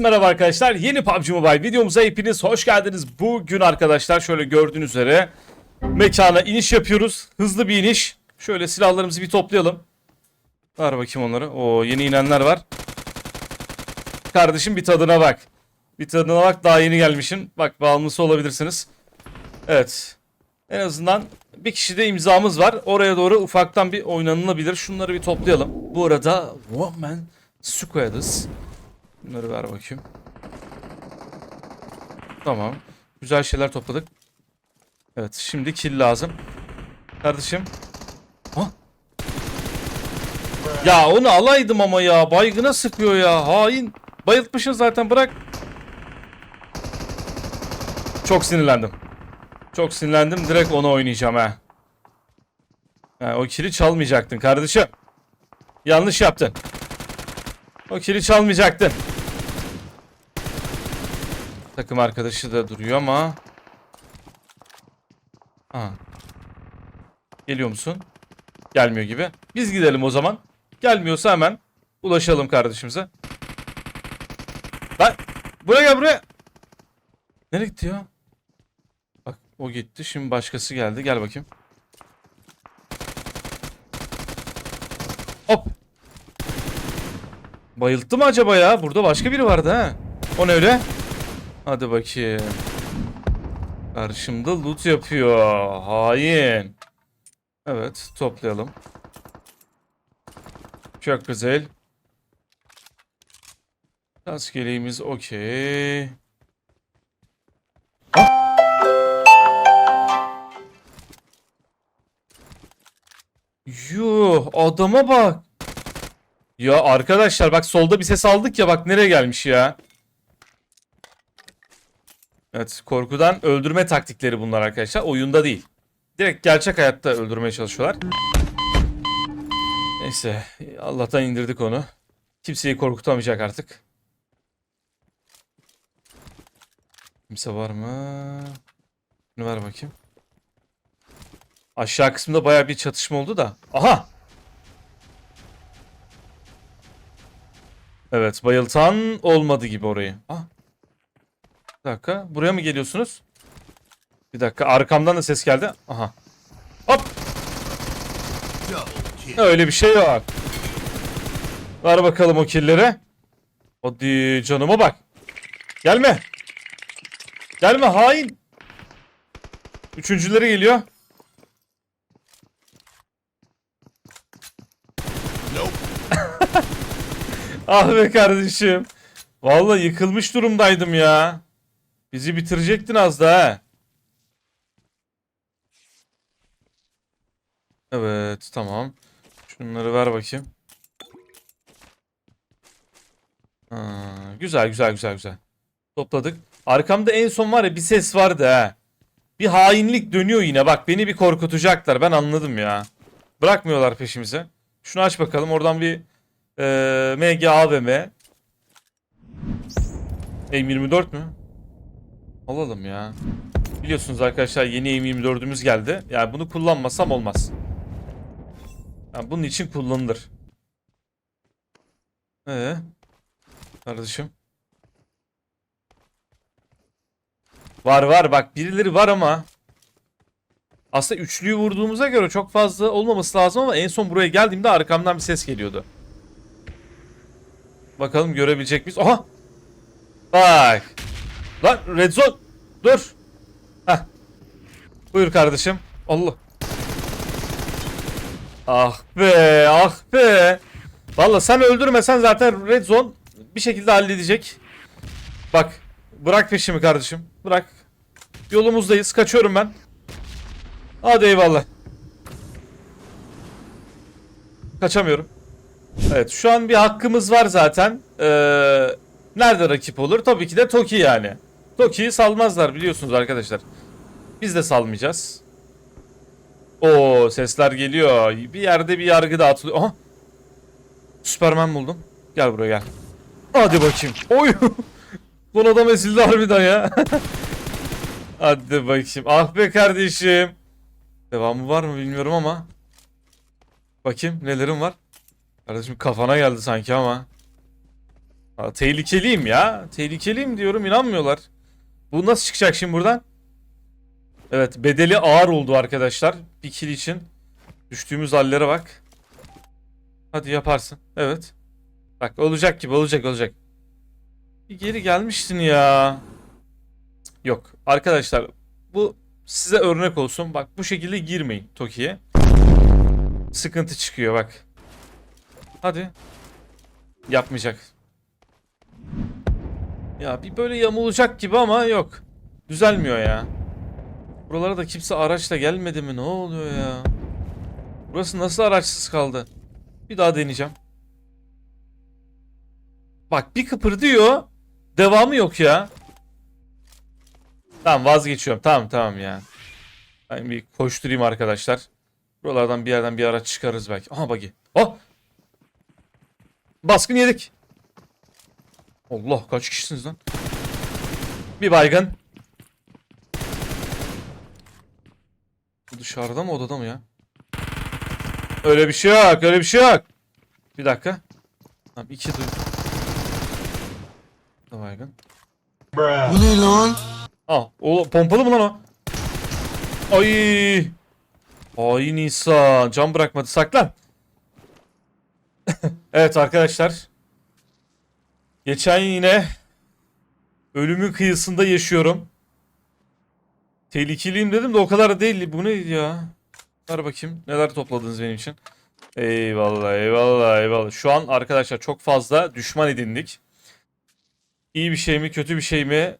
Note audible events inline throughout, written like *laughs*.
Herkese merhaba arkadaşlar. Yeni PUBG Mobile videomuza hepiniz hoş geldiniz. Bugün arkadaşlar şöyle gördüğünüz üzere mekana iniş yapıyoruz. Hızlı bir iniş. Şöyle silahlarımızı bir toplayalım. Ver bakayım onları. Oo yeni inenler var. Kardeşim bir tadına bak. Bir tadına bak daha yeni gelmişsin. Bak bağımlısı olabilirsiniz. Evet. En azından bir kişide imzamız var. Oraya doğru ufaktan bir oynanılabilir. Şunları bir toplayalım. Bu arada Woman Squads. Bunları ver bakayım. Tamam. Güzel şeyler topladık. Evet şimdi kill lazım. Kardeşim. Ha? Ya onu alaydım ama ya. Baygına sıkıyor ya. Hain. Bayıltmışsın zaten bırak. Çok sinirlendim. Çok sinirlendim. Direkt onu oynayacağım ha. ha o kili çalmayacaktın kardeşim. Yanlış yaptın. O kili çalmayacaktın. Takım arkadaşı da duruyor ama. Ha. Geliyor musun? Gelmiyor gibi. Biz gidelim o zaman. Gelmiyorsa hemen ulaşalım kardeşimize. Lan buraya gel buraya. Nereye gitti ya? Bak o gitti. Şimdi başkası geldi. Gel bakayım. Hop. Bayılttı mı acaba ya? Burada başka biri vardı ha. O ne öyle? Hadi bakayım. Karşımda loot yapıyor. Hain. Evet toplayalım. Çok güzel. Kaskeliğimiz okey. Yuh adama bak. Ya arkadaşlar bak solda bir ses aldık ya bak nereye gelmiş ya. Evet korkudan öldürme taktikleri bunlar arkadaşlar. Oyunda değil. Direkt gerçek hayatta öldürmeye çalışıyorlar. Neyse Allah'tan indirdik onu. Kimseyi korkutamayacak artık. Kimse var mı? Bunu ver bakayım. Aşağı kısmında baya bir çatışma oldu da. Aha! Evet bayıltan olmadı gibi orayı. Ah. Bir dakika buraya mı geliyorsunuz? Bir dakika arkamdan da ses geldi. Aha. Hop. Öyle bir şey yok. Ver bakalım o killeri. Hadi canıma bak. Gelme. Gelme hain. Üçüncüleri geliyor. *laughs* ah be kardeşim. Vallahi yıkılmış durumdaydım ya. Bizi bitirecektin az daha. ha. Evet tamam. Şunları ver bakayım. Ha, güzel güzel güzel güzel. Topladık. Arkamda en son var ya bir ses vardı ha. Bir hainlik dönüyor yine. Bak beni bir korkutacaklar. Ben anladım ya. Bırakmıyorlar peşimize. Şunu aç bakalım. Oradan bir e, MG AVM. M24 mü? Alalım ya. Biliyorsunuz arkadaşlar yeni M24'ümüz geldi. Yani bunu kullanmasam olmaz. Yani bunun için kullanılır. Ee, kardeşim. Var var bak birileri var ama. Aslında üçlüyü vurduğumuza göre çok fazla olmaması lazım ama en son buraya geldiğimde arkamdan bir ses geliyordu. Bakalım görebilecek miyiz? Aha! Bak! Lan red zone! Dur! Heh. Buyur kardeşim. Allah. Ah be, ah be. Valla sen öldürmesen zaten red zone bir şekilde halledecek. Bak, bırak peşimi kardeşim. Bırak. Yolumuzdayız. Kaçıyorum ben. Hadi eyvallah. Kaçamıyorum. Evet, şu an bir hakkımız var zaten. Ee, nerede rakip olur? Tabii ki de Toki yani. Toki'yi salmazlar biliyorsunuz arkadaşlar. Biz de salmayacağız. O sesler geliyor. Bir yerde bir yargı dağıtılıyor. Aha. Süperman buldum. Gel buraya gel. Hadi bakayım. Oy. *laughs* Bu adam ezildi harbiden ya. *laughs* Hadi bakayım. Ah be kardeşim. Devamı var mı bilmiyorum ama. Bakayım nelerim var. Kardeşim kafana geldi sanki ama. Ha, tehlikeliyim ya. Tehlikeliyim diyorum inanmıyorlar. Bu nasıl çıkacak şimdi buradan? Evet bedeli ağır oldu arkadaşlar. Bir kill için. Düştüğümüz hallere bak. Hadi yaparsın. Evet. Bak olacak gibi olacak olacak. Bir geri gelmiştin ya. Yok arkadaşlar bu size örnek olsun. Bak bu şekilde girmeyin Toki'ye. Sıkıntı çıkıyor bak. Hadi. Yapmayacak. Ya bir böyle yamulacak gibi ama yok. Düzelmiyor ya. Buralara da kimse araçla gelmedi mi? Ne oluyor ya? Burası nasıl araçsız kaldı? Bir daha deneyeceğim. Bak bir kıpırdıyor. Devamı yok ya. Tamam vazgeçiyorum. Tamam tamam ya. Ben bir koşturayım arkadaşlar. Buralardan bir yerden bir araç çıkarırız belki. Aha buggy. Oh! Baskın yedik. Allah kaç kişisiniz lan? Bir baygın. Bu dışarıda mı odada mı ya? Öyle bir şey yok. Öyle bir şey yok. Bir dakika. Tamam iki duy. Bir baygın. Bu ne lan? Aa, o pompalı mı lan o? Ay. Ay Nisa. Can bırakmadı. Saklan. *laughs* evet arkadaşlar. Geçen yine ölümün kıyısında yaşıyorum. Tehlikeliyim dedim de o kadar da değil. Bu neydi ya? Ver bakayım. Neler topladınız benim için? Eyvallah eyvallah eyvallah. Şu an arkadaşlar çok fazla düşman edindik. İyi bir şey mi kötü bir şey mi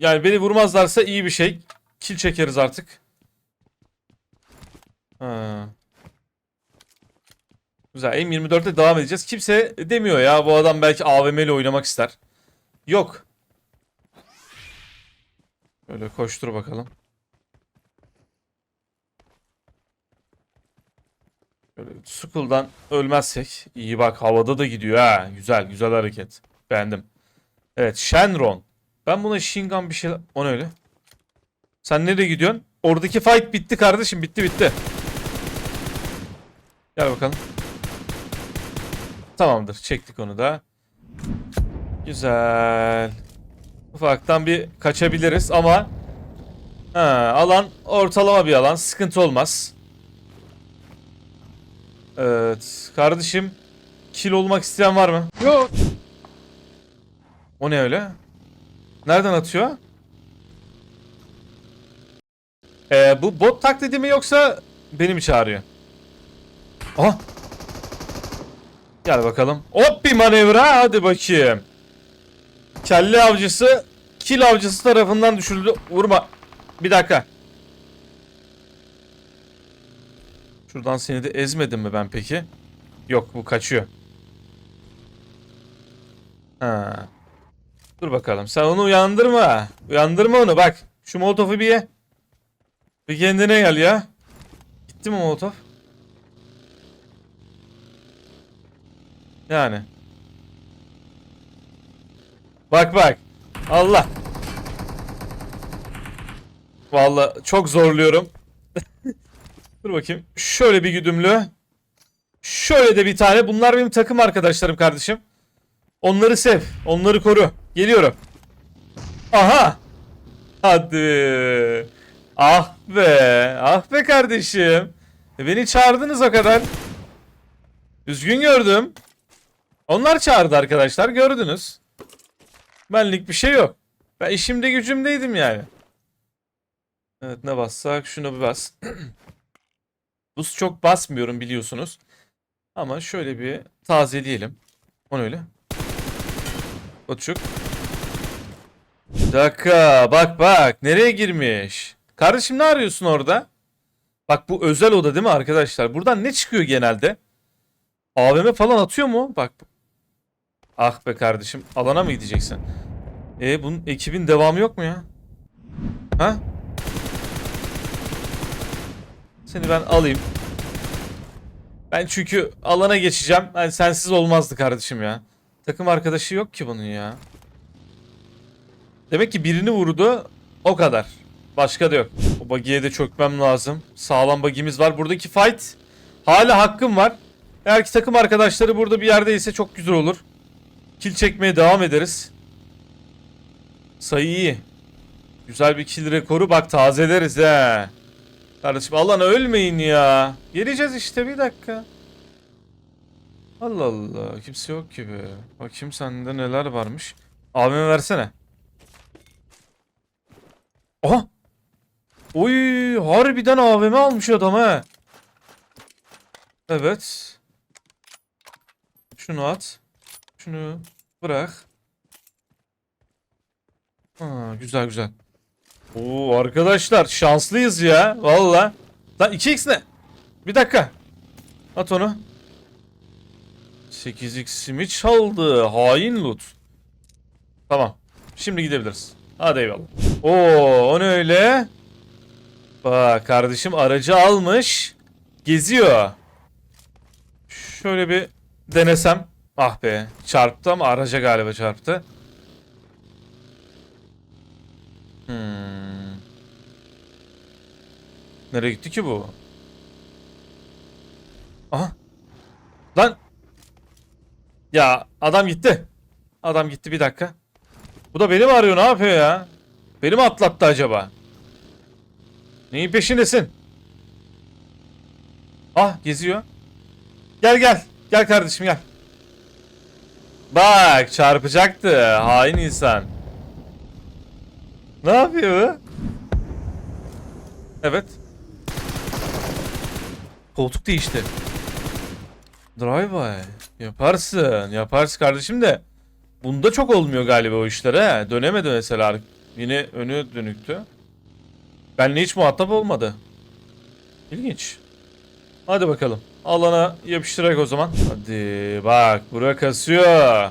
yani beni vurmazlarsa iyi bir şey. Kill çekeriz artık. Ha. Güzel. M24'te devam edeceğiz. Kimse demiyor ya bu adam belki AVM ile oynamak ister. Yok. Böyle koştur bakalım. Böyle Skull'dan ölmezsek. iyi bak havada da gidiyor ha. Güzel güzel hareket. Beğendim. Evet Shenron. Ben buna Shingan bir şeyler... O ne öyle? Sen nereye gidiyorsun? Oradaki fight bitti kardeşim. Bitti bitti. Gel bakalım. Tamamdır. Çektik onu da. Güzel. Ufaktan bir kaçabiliriz ama... Ha, alan ortalama bir alan. Sıkıntı olmaz. Evet. Kardeşim. Kill olmak isteyen var mı? Yok. O ne öyle? Nereden atıyor? Ee, bu bot taklidi mi yoksa beni mi çağırıyor? Aha. Gel bakalım. Hop bir manevra hadi bakayım. Kelle avcısı kil avcısı tarafından düşürüldü. Vurma. Bir dakika. Şuradan seni de ezmedim mi ben peki? Yok bu kaçıyor. Ha. Dur bakalım. Sen onu uyandırma. Uyandırma onu bak. Şu molotofu bir ye. Bir kendine gel ya. Gitti mi molotof? Yani. Bak bak. Allah. Vallahi çok zorluyorum. *laughs* Dur bakayım. Şöyle bir güdümlü. Şöyle de bir tane. Bunlar benim takım arkadaşlarım kardeşim. Onları sev. Onları koru. Geliyorum. Aha. Hadi. Ah be. Ah be kardeşim. E, Beni çağırdınız o kadar. Üzgün gördüm. Onlar çağırdı arkadaşlar. Gördünüz. Benlik bir şey yok. Ben işimde gücümdeydim yani. Evet ne bassak? Şunu bir bas. *clears throat* Buz çok basmıyorum biliyorsunuz. Ama şöyle bir tazeleyelim. O ne öyle? Koçuk. Bir dakika bak bak nereye girmiş? Kardeşim ne arıyorsun orada? Bak bu özel oda değil mi arkadaşlar? Buradan ne çıkıyor genelde? AVM falan atıyor mu? Bak. Ah be kardeşim alana mı gideceksin? E bunun ekibin devamı yok mu ya? Ha? Seni ben alayım. Ben çünkü alana geçeceğim. Yani sensiz olmazdı kardeşim ya. Takım arkadaşı yok ki bunun ya. Demek ki birini vurdu. O kadar. Başka da yok. O bagiye de çökmem lazım. Sağlam bagimiz var. Buradaki fight hala hakkım var. Eğer ki takım arkadaşları burada bir yerdeyse çok güzel olur. Kill çekmeye devam ederiz. Sayı iyi. Güzel bir kill rekoru bak tazeleriz he. Kardeşim Allah'ın ölmeyin ya. Geleceğiz işte bir dakika. Allah Allah kimse yok gibi. Bakayım sende neler varmış. Abime versene. Aha. Oy harbiden AVM almış adam he. Evet. Şunu at. Şunu bırak. Ha, güzel güzel. Oo arkadaşlar şanslıyız ya. Valla. Lan 2x ne? Bir dakika. At onu. 8x'imi çaldı. Hain loot. Tamam. Şimdi gidebiliriz. Hadi eyvallah. Oo o ne öyle? Bak kardeşim aracı almış. Geziyor. Şöyle bir denesem. Ah be çarptı ama araca galiba çarptı. Hmm. Nereye gitti ki bu? Aha. Lan. Ya adam gitti. Adam gitti bir dakika. Bu da beni mi arıyor ne yapıyor ya? Beni mi atlattı acaba? Neyin peşindesin? Ah geziyor. Gel gel. Gel kardeşim gel. Bak çarpacaktı. Hain insan. Ne yapıyor bu? Evet. Koltuk değişti. Drive-by. Yaparsın. Yaparsın kardeşim de. Bunda çok olmuyor galiba o işler he. Dönemedi mesela. Yine önü dönüktü. Benle hiç muhatap olmadı. İlginç. Hadi bakalım. Alana yapıştırak o zaman. Hadi bak bura kasıyor.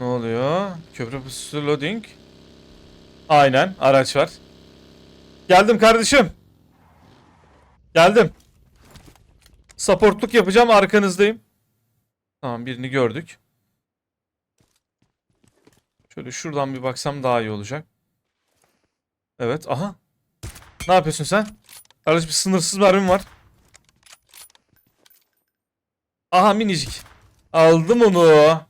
Ne oluyor? Köprü pusu loading. Aynen araç var. Geldim kardeşim. Geldim. Supportluk yapacağım arkanızdayım. Tamam birini gördük. Şöyle şuradan bir baksam daha iyi olacak. Evet aha. Ne yapıyorsun sen? Kardeşim bir sınırsız mermim var. Aha minicik. Aldım onu.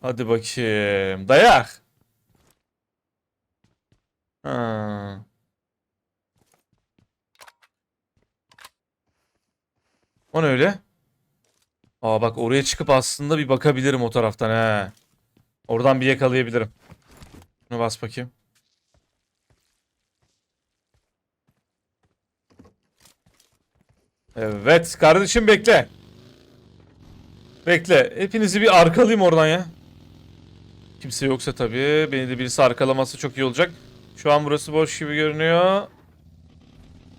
Hadi bakayım. Dayak. Ha. O ne öyle? Aa bak oraya çıkıp aslında bir bakabilirim o taraftan he. Oradan bir yakalayabilirim. Şuna bas bakayım. Evet kardeşim bekle. Bekle. Hepinizi bir arkalayayım oradan ya. Kimse yoksa tabii. Beni de birisi arkalaması çok iyi olacak. Şu an burası boş gibi görünüyor.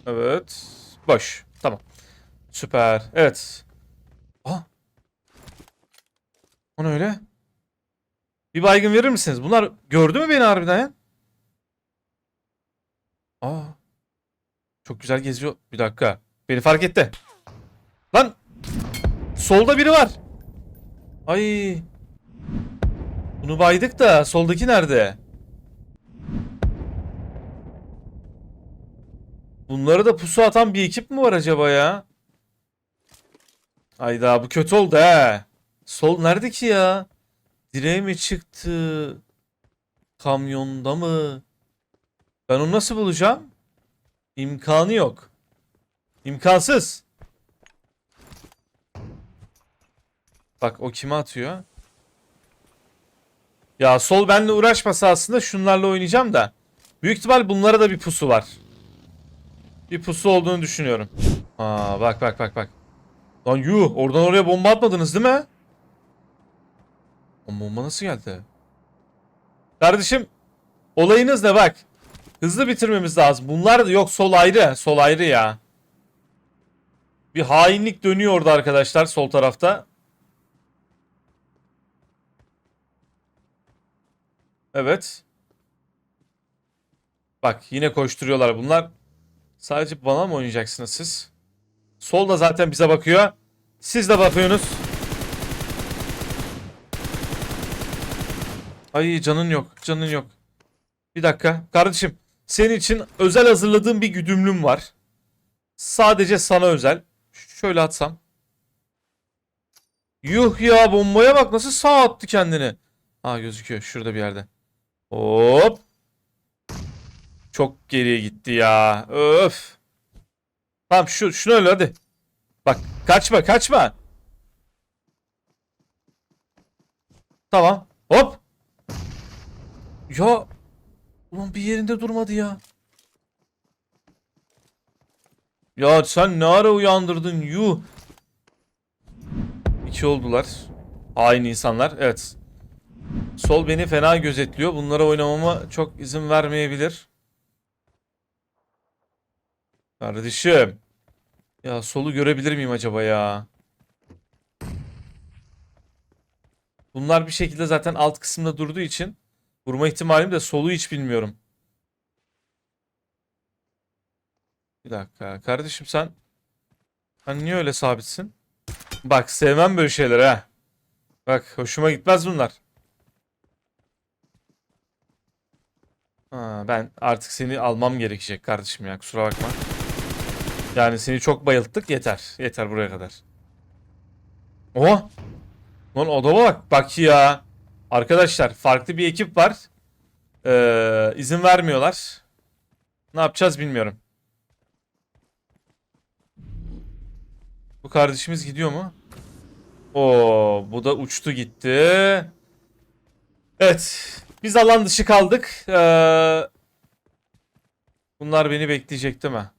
Evet. Boş. Tamam. Süper. Evet. Aha. O ne öyle? Bir baygın verir misiniz? Bunlar gördü mü beni harbiden ya? Aa. Çok güzel geziyor. Bir dakika. Beni fark etti. Lan. Solda biri var. Ay. Bunu baydık da soldaki nerede? Bunları da pusu atan bir ekip mi var acaba ya? Ayda bu kötü oldu he. Sol nerede ki ya? Direğe mi çıktı? Kamyonda mı? Ben onu nasıl bulacağım? İmkanı yok. İmkansız. Bak o kime atıyor? Ya sol benle uğraşmasa aslında şunlarla oynayacağım da. Büyük ihtimal bunlara da bir pusu var. Bir pusu olduğunu düşünüyorum. Aa bak bak bak bak. Lan yuh oradan oraya bomba atmadınız değil mi? O bomba nasıl geldi? Kardeşim olayınız ne bak. Hızlı bitirmemiz lazım. Bunlar da yok sol ayrı. Sol ayrı ya. Bir hainlik dönüyor orada arkadaşlar sol tarafta. Evet. Bak yine koşturuyorlar bunlar. Sadece bana mı oynayacaksınız siz? Sol da zaten bize bakıyor. Siz de bakıyorsunuz. Ay canın yok. Canın yok. Bir dakika. Kardeşim senin için özel hazırladığım bir güdümlüm var. Sadece sana özel. Şöyle atsam. Yuh ya bombaya bak nasıl sağ attı kendini. Ha gözüküyor şurada bir yerde. Hop. Çok geriye gitti ya. Öf. Tamam şu şunu öyle hadi. Bak kaçma kaçma. Tamam. Hop. Ya. Ulan bir yerinde durmadı ya. Ya sen ne ara uyandırdın yuh. İki oldular. Hain insanlar. Evet. Sol beni fena gözetliyor. Bunlara oynamama çok izin vermeyebilir. Kardeşim. Ya solu görebilir miyim acaba ya? Bunlar bir şekilde zaten alt kısımda durduğu için vurma ihtimalim de solu hiç bilmiyorum. Bir dakika. Kardeşim sen sen niye öyle sabitsin? Bak sevmem böyle şeyler ha. Bak hoşuma gitmez bunlar. Ha, ben artık seni almam gerekecek kardeşim ya kusura bakma. Yani seni çok bayılttık yeter. Yeter buraya kadar. Oha! Lan adama bak. Bak ya. Arkadaşlar farklı bir ekip var. Ee, izin vermiyorlar. Ne yapacağız bilmiyorum. Bu kardeşimiz gidiyor mu? Oo, bu da uçtu gitti. Evet. Biz alan dışı kaldık. Ee, bunlar beni bekleyecek değil mi?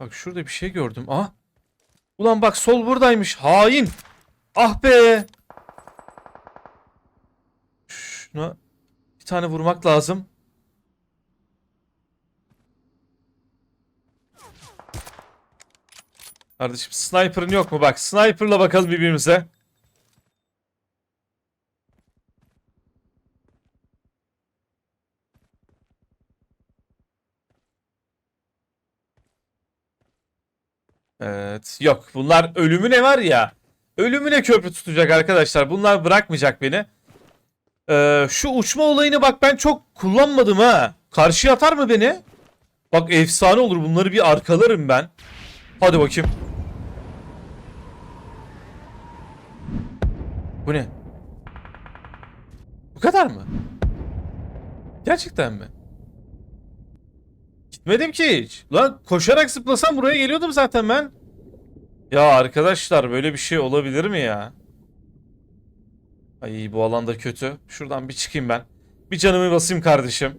Bak şurada bir şey gördüm. Ah. Ulan bak sol buradaymış. Hain. Ah be. Şuna bir tane vurmak lazım. Kardeşim sniper'ın yok mu? Bak sniper'la bakalım birbirimize. Evet. Yok. Bunlar ölümüne var ya. Ölümüne köprü tutacak arkadaşlar. Bunlar bırakmayacak beni. Ee, şu uçma olayını bak ben çok kullanmadım ha. Karşıya atar mı beni? Bak efsane olur. Bunları bir arkalarım ben. Hadi bakayım. Bu ne? Bu kadar mı? Gerçekten mi? Gitmedim ki hiç. Lan koşarak zıplasam buraya geliyordum zaten ben. Ya arkadaşlar böyle bir şey olabilir mi ya? Ay bu alanda kötü. Şuradan bir çıkayım ben. Bir canımı basayım kardeşim.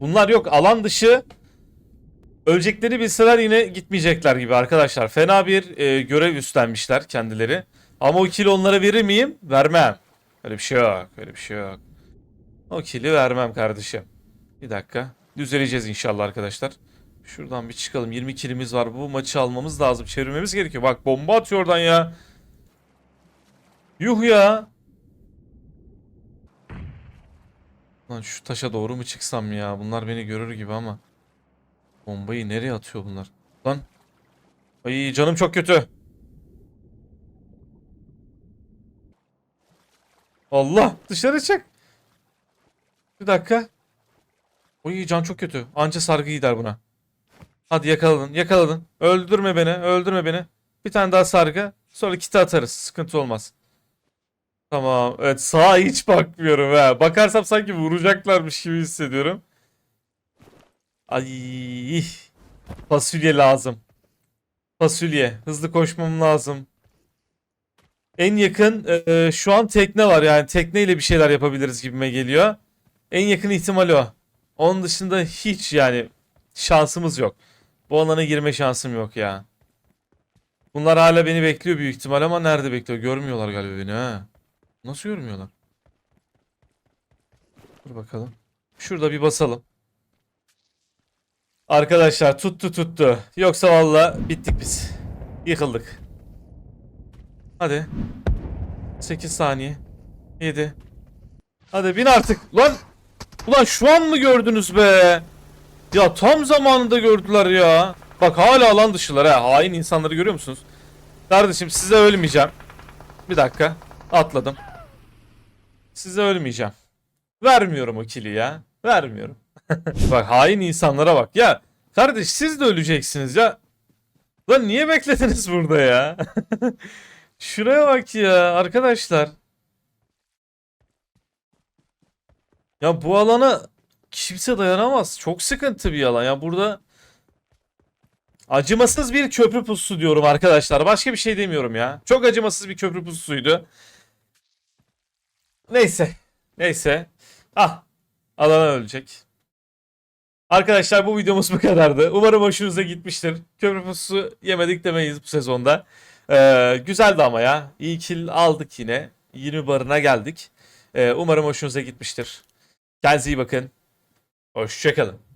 Bunlar yok alan dışı. Ölecekleri bilseler yine gitmeyecekler gibi arkadaşlar. Fena bir e, görev üstlenmişler kendileri. Ama o kili onlara verir miyim? Vermem. Öyle bir şey yok. Öyle bir şey yok. O kili vermem kardeşim. Bir dakika. Düzeleceğiz inşallah arkadaşlar. Şuradan bir çıkalım. 20 kilimiz var. Bu maçı almamız lazım. Çevirmemiz gerekiyor. Bak bomba atıyor oradan ya. Yuh ya. Lan şu taşa doğru mu çıksam ya? Bunlar beni görür gibi ama. Bombayı nereye atıyor bunlar? Lan. Ay canım çok kötü. Allah dışarı çık. Bir dakika. Oy can çok kötü. Anca sargı gider buna. Hadi yakaladın yakaladın. Öldürme beni öldürme beni. Bir tane daha sargı. Sonra kiti atarız. Sıkıntı olmaz. Tamam. Evet sağa hiç bakmıyorum ha. Bakarsam sanki vuracaklarmış gibi hissediyorum. Ay. Fasulye lazım. Fasulye. Hızlı koşmam lazım. En yakın e, şu an tekne var yani tekneyle bir şeyler yapabiliriz gibime geliyor. En yakın ihtimal o. Onun dışında hiç yani şansımız yok. Bu alana girme şansım yok ya. Bunlar hala beni bekliyor büyük ihtimal ama nerede bekliyor? Görmüyorlar galiba beni ha. Nasıl görmüyorlar? Dur bakalım. Şurada bir basalım. Arkadaşlar tuttu tuttu. Yoksa valla bittik biz. Yıkıldık. Hadi. 8 saniye. 7. Hadi bin artık. Lan. Ulan şu an mı gördünüz be? Ya tam zamanında gördüler ya. Bak hala alan dışılar ha. Hain insanları görüyor musunuz? Kardeşim size ölmeyeceğim. Bir dakika. Atladım. Size ölmeyeceğim. Vermiyorum o kili ya. Vermiyorum. *laughs* bak hain insanlara bak. Ya kardeş siz de öleceksiniz ya. Lan niye beklediniz burada ya? *laughs* Şuraya bak ya arkadaşlar. Ya bu alana kimse dayanamaz. Çok sıkıntı bir alan. Ya burada acımasız bir köprü pususu diyorum arkadaşlar. Başka bir şey demiyorum ya. Çok acımasız bir köprü pususuydu. Neyse. Neyse. Ah. Alana ölecek. Arkadaşlar bu videomuz bu kadardı. Umarım hoşunuza gitmiştir. Köprü pususu yemedik demeyiz bu sezonda. Ee, güzeldi ama ya. İyi kill aldık yine. 20 barına geldik. Ee, umarım hoşunuza gitmiştir. Kendinize iyi bakın. Hoşçakalın.